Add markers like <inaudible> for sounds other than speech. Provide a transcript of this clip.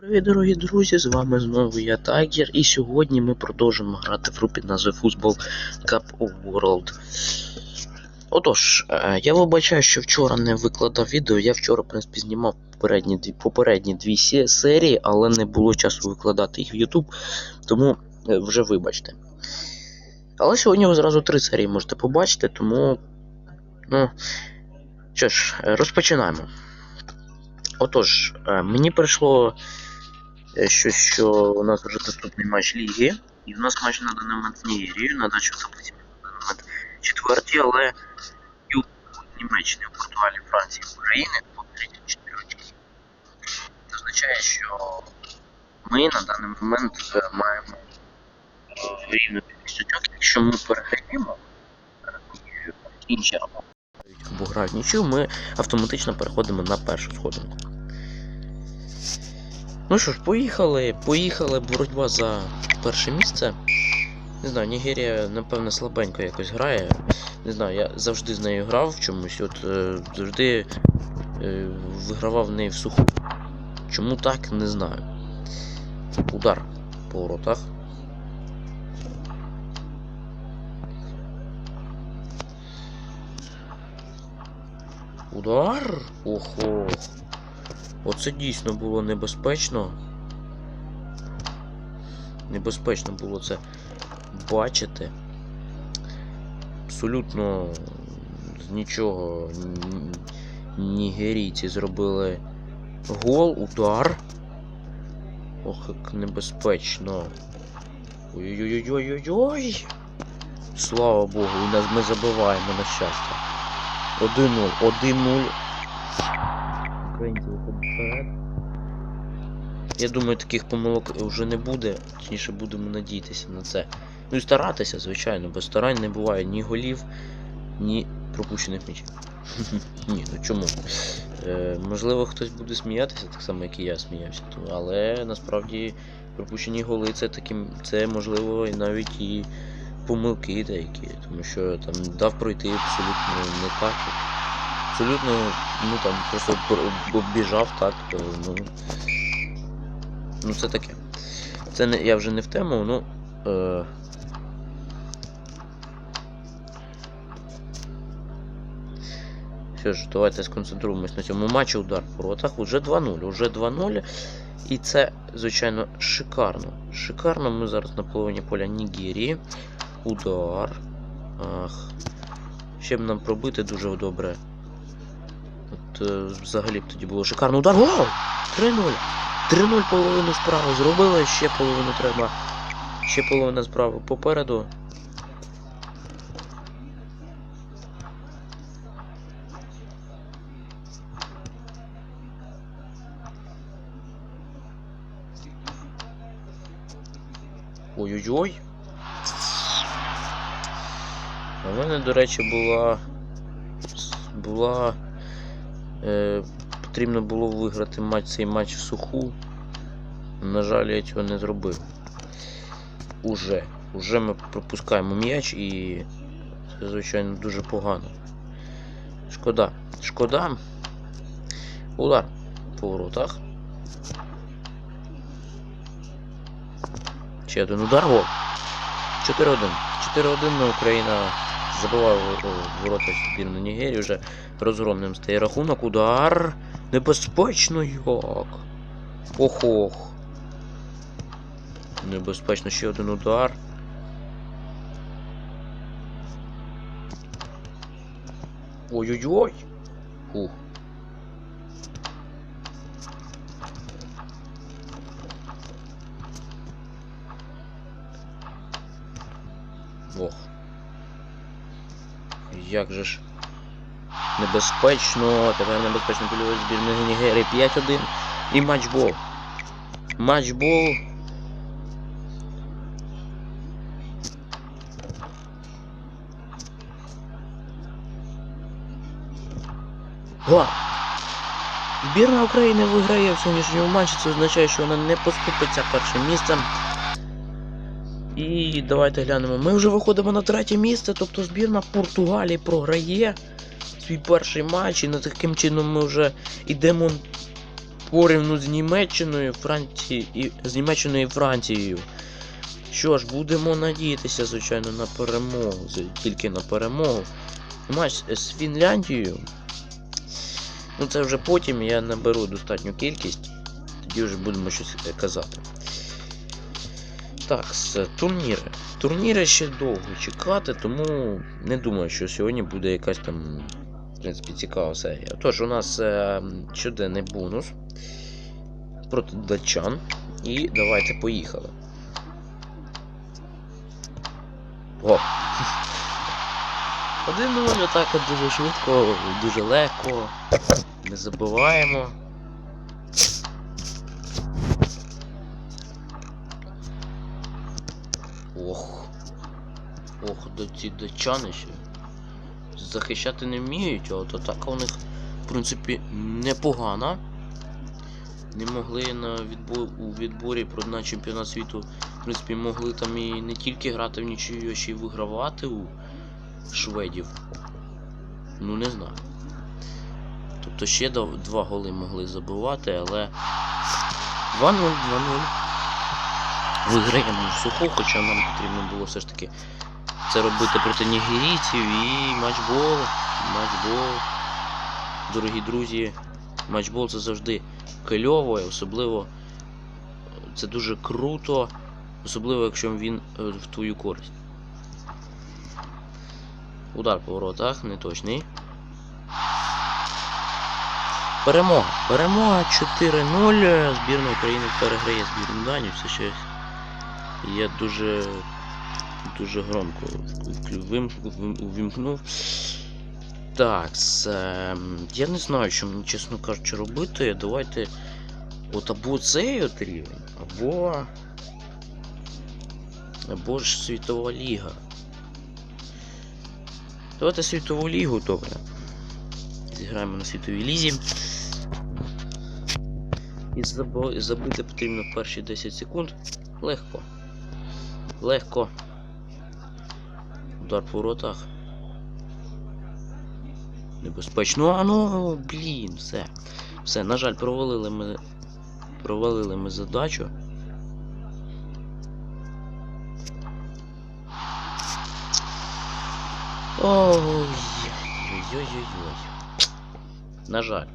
Привіт, дорогі друзі! З вами знову я Тайгер, і сьогодні ми продовжимо грати в групі назви Football Cup of World. Отож, е, я вибачаю, що вчора не викладав відео. Я вчора, в принципі, знімав попередні попередні дві серії, але не було часу викладати їх в YouTube, тому е, вже вибачте. Але сьогодні ви зразу три серії можете побачити, тому. Ну. Що ж, е, розпочинаємо. Отож, мені прийшло щось, що у нас вже доступний матч ліги, і в нас матч на даний момент з Нігерією, на дачу таблиці на даний момент четверті, але і у Німеччини, у Португалії, Франції, України по 34 очки. Це означає, що ми на даний момент е, маємо е, рівно 50 очок. Якщо ми переграємо е, інші або грають нічию, ми автоматично переходимо на першу сходинку. Ну що ж, поїхали, поїхали, боротьба за перше місце. Не знаю, Нігерія, напевно, слабенько якось грає. Не знаю, я завжди з нею грав в чомусь, от е, завжди е, вигравав в неї в суху. Чому так, не знаю. Удар по воротах. Удар? Охо. Оце дійсно було небезпечно. Небезпечно було це бачити. Абсолютно з нічого нігерійці зробили гол, удар. Ох, як небезпечно. Ой-ой-ой-ой-ой-ой. Слава Богу, ми забиваємо на щастя. 1-0, 1-0. Українці вперед. Я думаю, таких помилок вже не буде. Точніше, будемо надіятися на це. Ну і старатися, звичайно, без старань не буває ні голів, ні пропущених м'ячів. <laughs> Ні, ну чому? Е, можливо, хтось буде сміятися, так само, як і я сміявся. Але насправді пропущені голи це таким. Це можливо і навіть і помилки деякі. Тому що там дав пройти абсолютно не так. Абсолютно, ну там просто обіжав так. Ну, ну це таке. Це не, я вже не в тему, ну. Е, Що ж, давайте сконцентруємось на цьому матчі. Удар по воротах. Уже 2-0. Уже 2-0. І це, звичайно, шикарно. Шикарно. Ми зараз на половині поля Нігерії. Удар. Ах. Ще б нам пробити дуже добре. Е, взагалі б тоді було шикарно. Удар. Гол! 3-0. 3-0 половину справи зробили, ще половину треба. Ще половина справи попереду. Ой-ой-ой. У мене, до речі, була. Була. Е, потрібно було виграти матч, цей матч в суху. На жаль, я цього не зробив. Уже. Уже ми пропускаємо м'яч і це, звичайно, дуже погано. Шкода. Шкода. Удар по воротах. Ще один удар гол. 4-1. 4-1 на Україна забиває в- в ворота збірну Нігерії. Вже розгромним стає рахунок. Удар. Небезпечно як. Ох-ох. Небезпечно ще один удар. Ой-ой-ой. Фух. Ох. Як же ж небезпечно. Тепер небезпечно польовий збірної Нігерії 5-1. І матчбол. Матчбол. О! Збірна України виграє в сьогоднішньому матчі. Це означає, що вона не поступиться першим місцем. І давайте глянемо. Ми вже виходимо на третє місце, тобто збірна Португалії програє свій перший матч, і на таким чином ми вже йдемо порівну з Німеччиною, Франції з Німеччиною і Францією. Що ж, будемо надіятися, звичайно, на перемогу. Тільки на перемогу. Матч з Фінляндією. Ну це вже потім я наберу достатню кількість. Тоді вже будемо щось казати. Так, турніри. Турніри ще довго чекати, тому не думаю, що сьогодні буде якась там, в принципі, цікава серія. Тож, у нас е, щоденний бонус проти датчан. І давайте поїхали. О! <laughs> 1-0, атака дуже швидко, дуже легко. Не забуваємо. Ох, до ці датчани ще. Захищати не вміють, от атака у них, в принципі, непогана. Не могли на відбор, у відборі про на чемпіонат світу, в принципі, могли там і не тільки грати в нічию, а ще й вигравати у шведів. Ну не знаю. Тобто ще два голи могли забивати, але 2-0, 2-0. Виграємо в суху, хоча нам потрібно було все ж таки це робити проти нігерійців і матчбол. Матчбол. Дорогі друзі, матчбол це завжди кльово, особливо це дуже круто, особливо якщо він е, в твою користь. Удар по воротах, неточний. Перемога. Перемога 4-0. Збірна України переграє збірну Данію. Це щось. Я дуже дуже громко увімкнув. Так, це... я не знаю, що мені, чесно кажучи, робити. Давайте. От або цей от рівень, або. Або ж світова ліга. Давайте світову лігу, добре. Зіграємо на світовій лізі. І забити потрібно перші 10 секунд. Легко. Легко. Удар по воротах. Небезпечно. А ну, блін, все. Все, на жаль, провалили ми. Провалили ми задачу. Ой. Ой-ой-ой. На жаль.